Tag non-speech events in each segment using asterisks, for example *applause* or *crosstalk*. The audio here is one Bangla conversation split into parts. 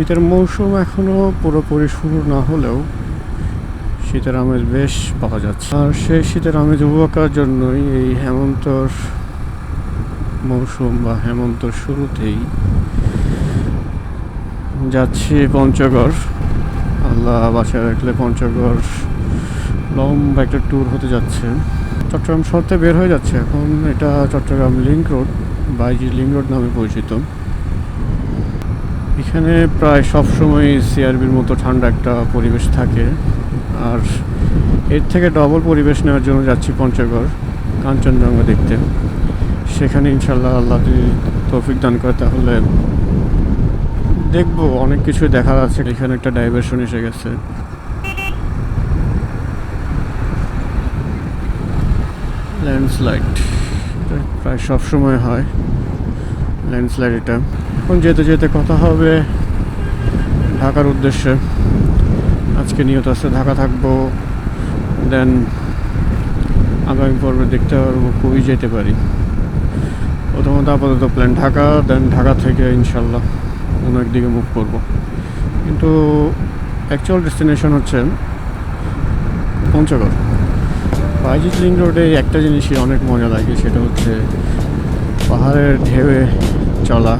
শীতের মৌসুম এখনও পুরোপুরি শুরু না হলেও শীতের আমেজ বেশ পাওয়া যাচ্ছে। আর সেই শীতের আমেজ উপভোগ করার জন্যই এই হেমন্তর মৌসুম বা হেমন্তর শুরুতেই যাচ্ছি পঞ্চগড়। আল্লাহ বাসায় রাখলে পঞ্চগড় লম্বা একটা ট্যুর হতে যাচ্ছে। চট্টগ্রাম শহর বের হয়ে যাচ্ছে। এখন এটা চট্টগ্রাম লিঙ্ক রোড, বাইজি লিঙ্ক রোড নামে পরিচিত। এখানে প্রায় সব সবসময় সিআরবির মতো ঠান্ডা একটা পরিবেশ থাকে। আর এর থেকে ডবল পরিবেশ নেওয়ার জন্য যাচ্ছি পঞ্চগড়, কাঞ্চনজঙ্ঘা দেখতে। সেখানে ইনশাল্লাহ আল্লাহ যদি তৌফিক দান করে তাহলে দেখব, অনেক কিছু দেখার আছে। এখানে একটা ডাইভারশন এসে গেছে। ল্যান্ডস্লাইড প্রায় সব সময় হয়। ল্যান্ডস্লাইড এটা। এখন যেতে যেতে কথা হবে ঢাকার উদ্দেশ্যে। আজকে নিয়ত আছে ঢাকা থাকব দেন আগামী পর্বে দেখতে পারব, খুবই যেতে পারি। প্রথমত আপাতত প্ল্যান ঢাকা দেন ঢাকা থেকে ইনশাল্লাহ অন্য একদিকে মুভ করব। কিন্তু অ্যাকচুয়াল ডেস্টিনেশন হচ্ছে পঞ্চগড়। বাইজিৎ লিঙ্ক রোডে একটা জিনিসই অনেক মজা লাগে, সেটা হচ্ছে পাহাড়ের ঢেউয়ে চলা।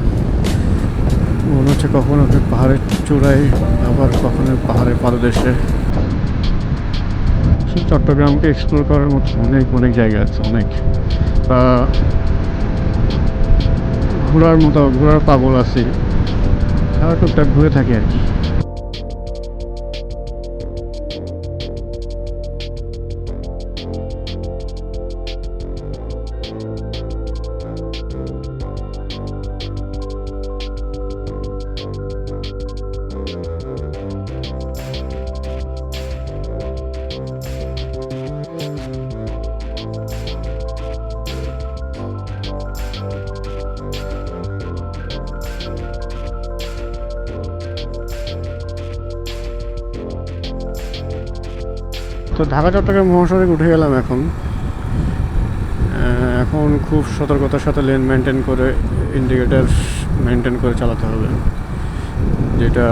মনে হচ্ছে কখনো পাহাড়ের চূড়ায় আবার কখনো পাহাড়ের পাদদেশে। চট্টগ্রামকে এক্সপ্লোর করার মতো অনেক অনেক জায়গা আছে, অনেক। ঘোরার মতো, ঘোরার পাগল আছে। আর টুকটাক ঘুরে থাকি আর কি। তো ঢাকা, চট্টগ্রাম মহাসড়ক উঠে গেলাম এখন। এখন খুব সতর্কতার সাথে লেন মেনটেন করে ইন্ডিকেটার মেনটেন করে চালাতে হবে, যেটা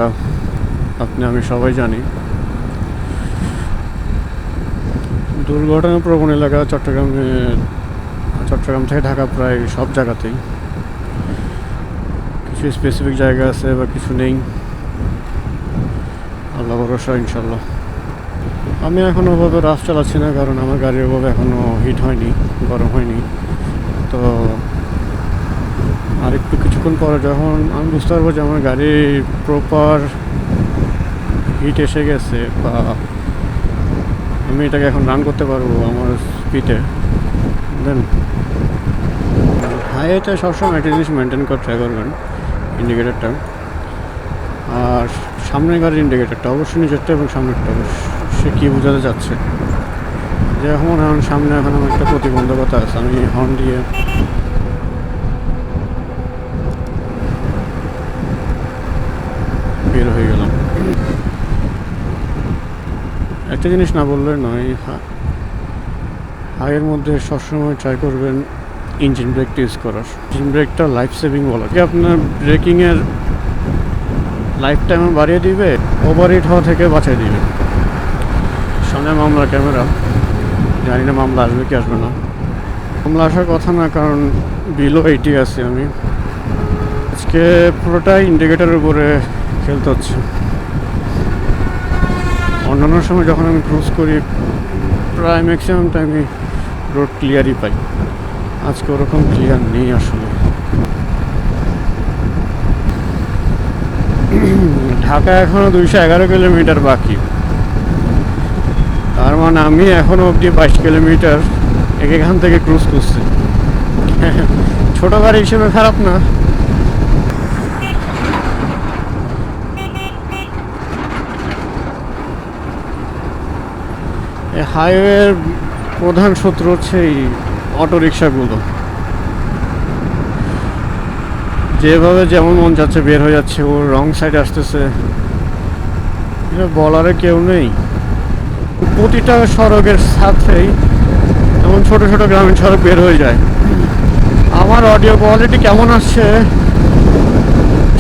আপনি, আমি সবাই জানি। দুর্ঘটনা প্রবণ এলাকা চট্টগ্রামে, চট্টগ্রাম থেকে ঢাকা প্রায় সব জায়গাতেই। কিছু স্পেসিফিক জায়গা আছে বা কিছু নেই। আল্লাহ ভরসা ইনশাল্লাহ আমি এখন ওভাবে রাফ চালাচ্ছি না, কারণ আমার গাড়ি ওভাবে এখনও হিট হয়নি, গরম হয়নি। তো আর একটু কিছুক্ষণ পরে যখন আমি বুঝতে পারব যে আমার গাড়ি প্রপার হিট এসে গেছে বা আমি এটাকে এখন রান করতে পারব আমার স্পিডে দেন হাইওয়েতে সবসময় একটা জিনিস মেনটেন করে ট্রাই করবেন ইন্ডিকেটারটা আর সামনের গাড়ির ইন্ডিকেটারটা অবশ্যই নিজেরটা এবং সামনেরটা সে কী বোঝাতে চাচ্ছে? যে এখন সামনে এখন আমার একটা প্রতিবন্ধকতা আছে। আমি হর্ন দিয়ে বের হয়ে গেলাম। একটা জিনিস না বললে নয় হাইয়ের মধ্যে সবসময় ট্রাই করবেন ইঞ্জিন ব্রেকটা ইউজ করার। ইঞ্জিন ব্রেকটা লাইফ সেভিং বলা। যায়। আপনার ব্রেকিংয়ের লাইফ টাইম বাড়িয়ে দিবে? ওভার হিট হওয়া থেকে বাঁচিয়ে দিবে। সামনে মামলা ক্যামেরা। জানি না মামলা আসবে কি আসবে না। মামলা আসার কথা না, কারণ বিলো এইটি আছে আমি। আজকে পুরোটাই ইন্ডিকেটারের উপরে খেলতে হচ্ছে। অন্যান্য সময় যখন আমি ক্রুজ করি, প্রায় ম্যাক্সিমাম টাইমই রোড ক্লিয়ারই পাই। আজকে ওরকম ক্লিয়ার নেই আসলে। ঢাকা এখনও দুইশো এগারো কিলোমিটার বাকি। তার মানে আমি এখনও অবধি বাইশ কিলোমিটার এখান থেকে ক্রুজ করছি। ছোট গাড়ি হিসেবে খারাপ না। হাইওয়ের প্রধান শত্রু হচ্ছে এই অটো রিক্সাগুলো যেভাবে যেমন মন যাচ্ছে বের হয়ে যাচ্ছে, ও রং সাইডে আসতেছে। বলারে কেউ নেই। প্রতিটা সড়কের সাথেই এমন ছোট ছোট গ্রামীণ সড়ক বের হয়ে যায়। আমার অডিও কোয়ালিটি কেমন আসছে,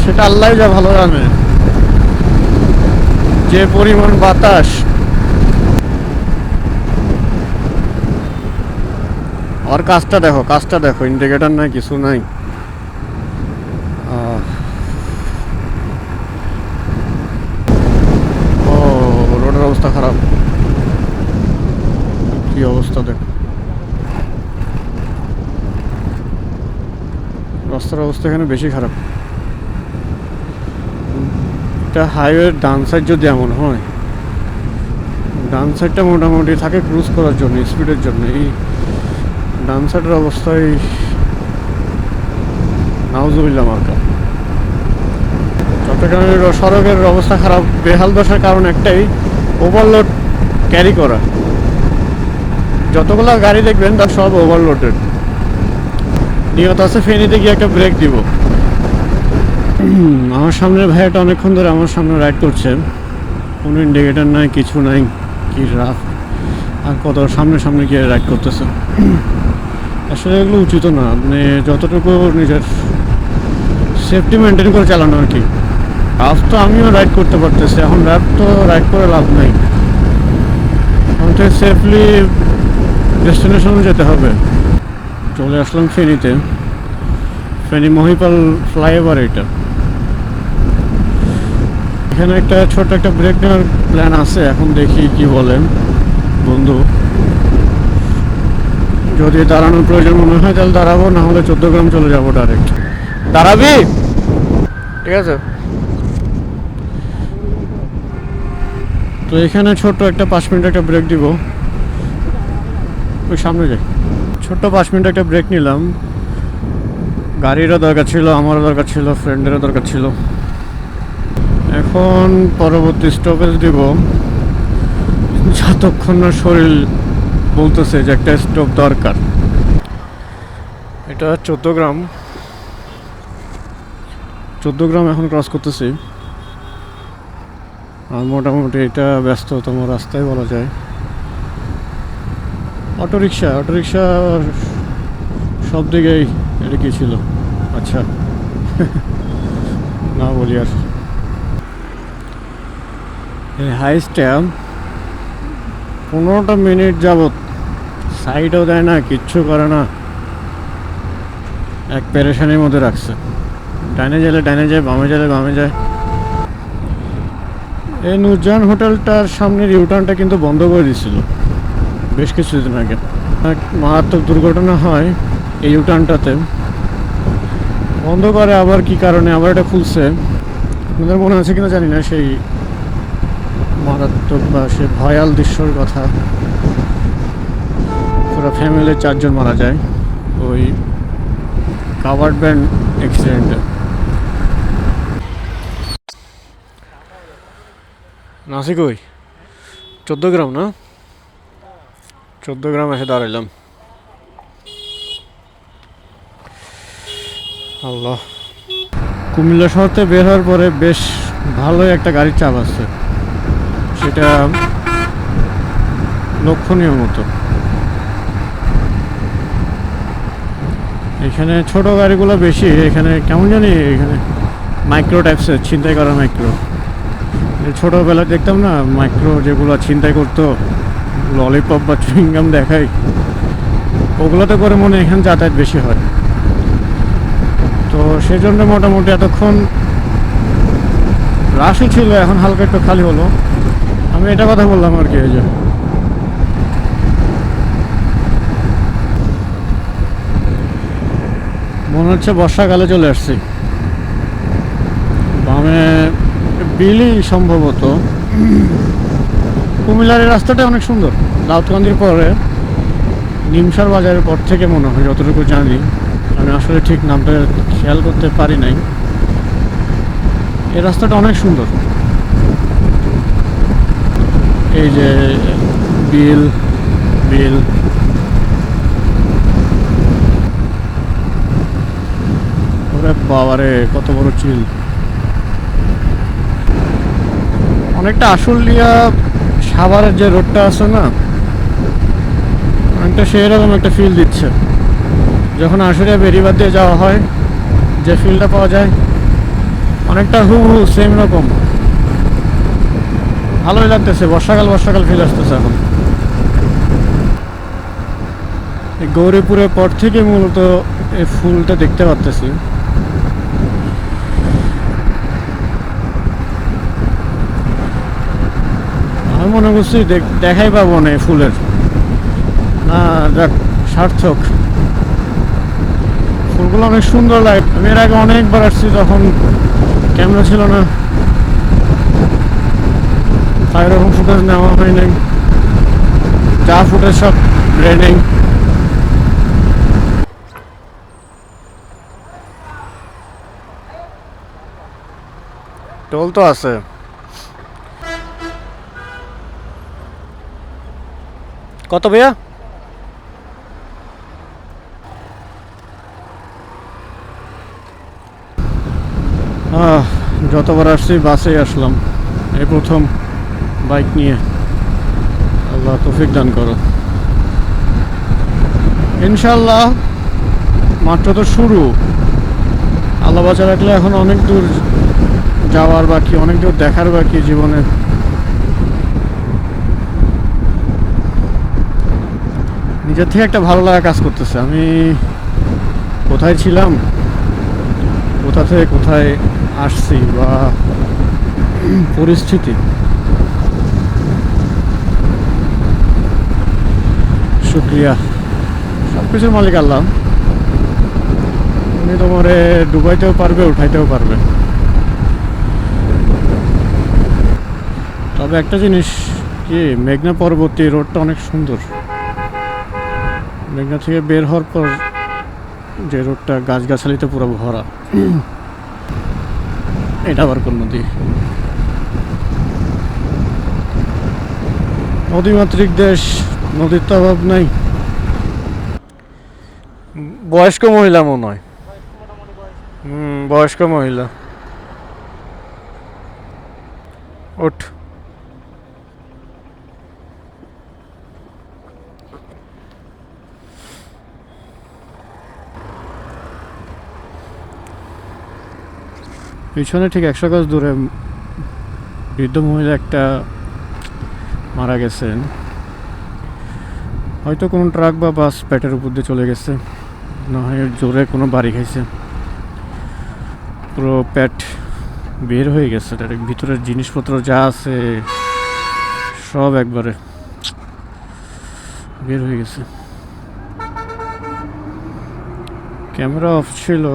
সেটা আল্লাহ যা ভালো জানে। যে পরিমাণ বাতাস, আর কাজটা দেখো কাজটা দেখো ইন্ডিকেটার নাই, কিছু নাই আহ। ও রোডের অবস্থা খারাপ কি অবস্থা দেখ? রাস্তার অবস্থা এখানে বেশি খারাপ। এটা হাইওয়ের ডান সাইড যদি এমন হয় ডান সাইডটা মোটামুটি থাকে ক্রুজ করার জন্য স্পিডের জন্য। এই ডান সাইডের অবস্থায় নাউজুবিল্লা মার্কা। চট্টগ্রামের সড়কের অবস্থা খারাপ। বেহাল দশার কারণ একটাই ওভারলোড ক্যারি করা। যতগুলো গাড়ি দেখবেন, তার সব ওভারলোডেড নিয়ত আছে, ফেনীতে গিয়ে একটা ব্রেক দিব। *clears throat* আমার সামনের ভাইয়াটা অনেকক্ষণ ধরে আমার সামনে রাইড করছে। কোনো ইন্ডিকেটার নাই, কিছু নাই, কি রাফ। আর কত সামনে সামনে গিয়ে রাইড করতেছে। *clears throat* আসলে এগুলো উচিত না। আপনি যতটুকু নিজের সেফটি মেনটেন করে চালানো আর কি। রাফ তো আমিও রাইড করতে পারতেছি। এখন র্যাপ তো রাইড করে লাভ নাই। সেফলি ডেস্টিনেশনে যেতে হবে। চলে আসলাম ফেনীতে। ফেনী মহিপাল ফ্লাইওভার এটা। এখানে একটা ছোট একটা ব্রেক নেওয়ার প্ল্যান আছে এখন দেখি কি বলেন বন্ধু যদি দাঁড়ানোর প্রয়োজন মনে হয় তাহলে দাঁড়াবো না হলে চোদ্দ গ্রাম চলে যাব ডাইরেক্ট দাঁড়াবি? ঠিক আছে। তো এখানে ছোট্ট একটা পাঁচ মিনিট একটা ব্রেক দিব। ওই সামনে যাই। ছোট্ট পাঁচ মিনিট একটা ব্রেক নিলাম। গাড়িরও দরকার ছিল, আমারও দরকার ছিল ফ্রেন্ডেরও দরকার ছিল। এখন পরবর্তী স্টপেজ দিব। যতক্ষণ না শরীর বলতেছে যে একটা স্টপ দরকার। এটা চোদ্দ গ্রাম। চোদ্দ গ্রাম এখন ক্রস করতেছি। আর মোটামুটি এটা ব্যস্ততম রাস্তায় বলা যায়। অটোরিকশা অটোরিকশা সব দিকেই এটা কি ছিল? আচ্ছা। না বলি আর। এই হাইস্টটা পনেরোটা মিনিট যাবত সাইডও দেয় না, কিচ্ছু করে না। এক পেরেশানির মধ্যে রাখছে। ডাইনে গেলে ডাইনে যায়, বামে গেলে বামে যায়। এই নুরজাহান হোটেলটার সামনের ইউটার্নটা কিন্তু বন্ধ করে দিছিল। বেশ কিছুদিন আগে এক মারাত্মক দুর্ঘটনা হয় এই ইউটার্নটাতে বন্ধ করে আবার কি কারণে? আবার এটা খুলছে। আপনাদের মনে আছে কিনা জানি না, সেই মারাত্মক বা সে ভয়াল দৃশ্যর কথা। পুরো ফ্যামিলির চারজন মারা যায় ওই কাভার্ড ব্যান্ড অ্যাক্সিডেন্টে। নাসিক ওই চোদ্দ গ্রাম না? চোদ্দ গ্রাম এসে দাঁড়াইলাম। আল্লাহ। কুমিল্লা শহর থেকে বের হওয়ার পরে বেশ ভালোই একটা গাড়ির চাপ আছে। সেটা লক্ষণীয় মতো। এখানে ছোট গাড়িগুলো বেশি, এখানে কেমন জানি এখানে মাইক্রো টাইপসের ছিনতাই করা মাইক্রো ছোটোবেলায় দেখতাম না মাইক্রো যেগুলো ছিনতাই করতো ললিপপ বা চুইংগাম দেখাই, ওগুলোতে করে মনে এখানে যাতায়াত বেশি হয়। তো সেজন্য মোটামুটি এতক্ষণ রাশই ছিল, এখন হালকা একটু খালি হলো। আমি এটা কথা বললাম আর কি, এই যে। মনে হচ্ছে বর্ষাকালে চলে আসছি। বামে বিলি সম্ভবত। কুমিল্লার রাস্তাটা অনেক সুন্দর। দাউদকান্দির পরে নিমসার বাজারের পর থেকে মনে হয়, যতটুকু জানি, আমি আসলে ঠিক নামটা খেয়াল করতে পারি নাই। এই রাস্তাটা অনেক সুন্দর। এই যে বিল বিল। ওরে বাবারে, কত বড় চিল। অনেকটা আশুলিয়া সাভারের যে রোডটা আছে না অনেকটা সেরকম একটা ফিল দিচ্ছে। যখন আশুলিয়া বেরিবাদ দিয়ে যাওয়া হয়, যে ফিলটা পাওয়া যায়, অনেকটা হু হু সেম রকম। ভালোই লাগতেছে, বর্ষাকাল বর্ষাকাল ফিল আসতেছে এখন। গৌরীপুরের পর থেকে মূলত এই ফুলটা দেখতে পাচ্তেছি আমি মনে করছি দেখাই পাবো না এই ফুলের। না, যাক, সার্থক। ফুলগুলো অনেক সুন্দর লাগে আমি এর আগে অনেকবার আসছি তখন ক্যামেরা ছিল না। তাই এরকম ফুটেজ নেওয়া হয় নাই। যা ফুটেজ সব রেডিং টোল তো আছে। কত ভাইয়া? যতবার আসছি বাসেই আসলাম। এই প্রথম বাইক নিয়ে। আল্লাহ তৌফিক দান করো। ইনশাল্লাহ মাত্র তো শুরু। আল্লাহ বাঁচা রাখলে এখন অনেক দূর যাওয়ার বাকি, অনেক দূর দেখার বাকি জীবনে নিজের থেকে একটা ভালো লাগা কাজ করতেছে। আমি কোথায় ছিলাম? কোথা থেকে কোথায় আসছি বা পরিস্থিতি? শুক্রিয়া। সব কিছুর মালিক আল্লাহ। উনি তোমারে ডুবাইতেও পারবে, উঠাইতেও পারবে। তবে একটা জিনিস কি, মেঘনা পরবর্তী রোডটা অনেক সুন্দর। মেঘনা থেকে বের হওয়ার পর যে রোডটা গাছগাছালিতে পুরো ভরা এটা আবার কোন নদী? নদীমাতৃক দেশ নদীর তো অভাব নাই। বয়স্ক মহিলা মনে হয়। হুম বয়স্ক মহিলা। ওঠ। পিছনে ঠিক একশো গজ দূরে বৃদ্ধ মহিলা একটা মারা গেছেন। হয়তো কোনো ট্রাক বা বাস পেটের উপর দিয়ে চলে গেছে, না হয় জোরে কোনো বাড়ি খাইছে। পুরো পেট বের হয়ে গেছে, তার ভিতরের জিনিসপত্র যা আছে সব একবারে বের হয়ে গেছে। ক্যামেরা অফ ছিল।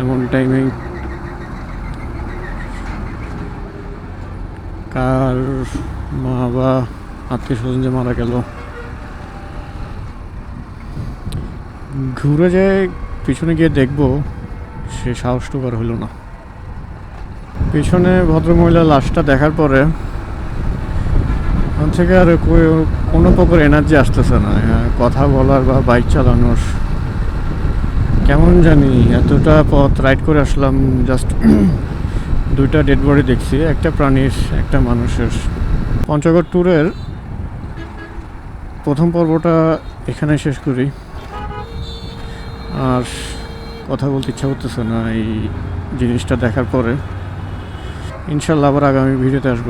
এমন টাইমে কার মা বা আত্মীয় স্বজন যে মারা গেল। ঘুরে যায় পিছনে গিয়ে দেখব সে সাহসটুকু আর হইল না। পিছনে ভদ্রমহিলা লাশটা দেখার পরে ওখান থেকে আর কোনো প্রকার এনার্জি আসতেছে না। কথা বলার বা বাইক চালানোর কেমন জানি, এতটা পথ রাইড করে আসলাম জাস্ট *clears throat* দুইটা ডেড বডি দেখছি, একটা প্রাণীর, একটা মানুষের। পঞ্চগড় ট্যুরের প্রথম পর্বটা এখানে শেষ করি। আর কথা বলতে ইচ্ছা করতেছে না এই জিনিসটা দেখার পরে। ইনশাল্লাহ আবার আগামী ভিডিওতে আসব।